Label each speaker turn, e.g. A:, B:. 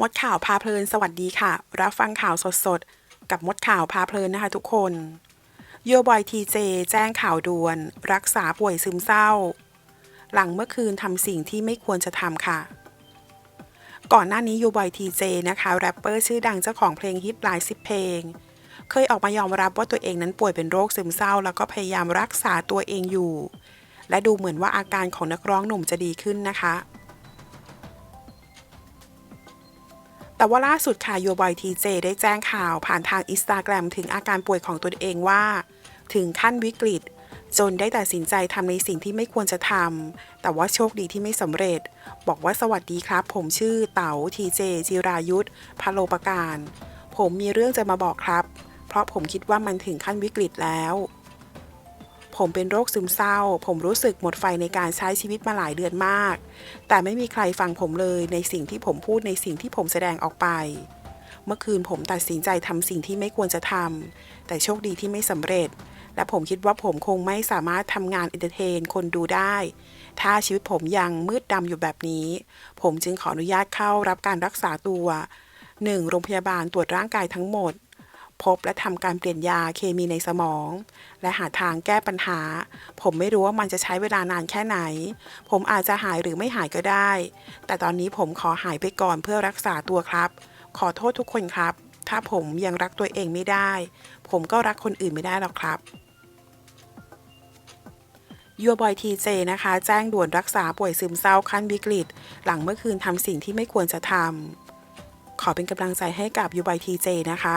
A: มดข่าวพาเพลินสวัสดีค่ะ รับฟังข่าวสดๆ กับมดข่าวพาเพลินนะคะทุกคนโยบอยทีเจแจ้งข่าวด่วน รักษาป่วยซึมเศร้า หลังเมื่อคืนทำสิ่งที่ไม่ควรจะทำค่ะ ก่อนหน้านี้โยบอยทีเจนะคะแรปเปอร์ชื่อดังเจ้าของเพลงฮิตหลายสิบเพลง เคยออกมายอมรับว่าตัวเองนั้นป่วยเป็นโรคซึมเศร้า แล้วก็พยายามรักษาตัวเองอยู่ และดูเหมือนว่าอาการของนักร้องหนุ่มจะดีขึ้นนะคะ แต่ว่าล่าสุดค่ะโยบอยทีเจได้แจ้งข่าวผ่านทางอินสตาแกรมถึงอาการป่วยของตนเองว่า ถึงขั้นวิกฤต จนได้ตัดสินใจทำในสิ่งที่ไม่ควรจะทำแต่ว่าโชคดีที่ไม่สำเร็จ บอกว่าสวัสดีครับ ผมชื่อเต๋าทีเจจิรายุทธพาโลปการ ผมมีเรื่องจะมาบอกครับ เพราะผมคิดว่ามันถึงขั้นวิกฤตแล้ว ผมเป็นโรคซึมเศร้า ผมรู้สึกหมดไฟในการใช้ชีวิตมาหลายเดือนมาก แต่ไม่มีใครฟังผมเลยในสิ่งที่ผมพูดในสิ่งที่ผมแสดงออกไป เมื่อคืนผมตัดสินใจทำสิ่งที่ไม่ควรจะทำแต่โชคดีที่ไม่สำเร็จ และผมคิดว่าผมคงไม่สามารถทำงานเอนเตอร์เทนคนดูได้ ถ้าชีวิตผมยังมืดดำอยู่แบบนี้ ผมจึงขออนุญาตเข้ารับการรักษาตัว 1. โรงพยาบาลตรวจร่างกายทั้งหมด พบและทำการเปลี่ยนยาเคมีในสมอง และหาทางแก้ปัญหา ผมไม่รู้ว่ามันจะใช้เวลานานแค่ไหน ผมอาจจะหายหรือไม่หายก็ได้ แต่ตอนนี้ผมขอหายไปก่อนเพื่อรักษาตัวครับ ขอโทษทุกคนครับ ถ้าผมยังรักตัวเองไม่ได้ ผมก็รักคนอื่นไม่ได้หรอกครับยัวบอยทีเจนะคะ แจ้งด่วนรักษาป่วยซึมเศร้าขั้นวิกฤต หลังเมื่อคืนทำสิ่งที่ไม่ควรจะทำขอเป็นกำลังใจให้กับยูบอยทีเจนะคะ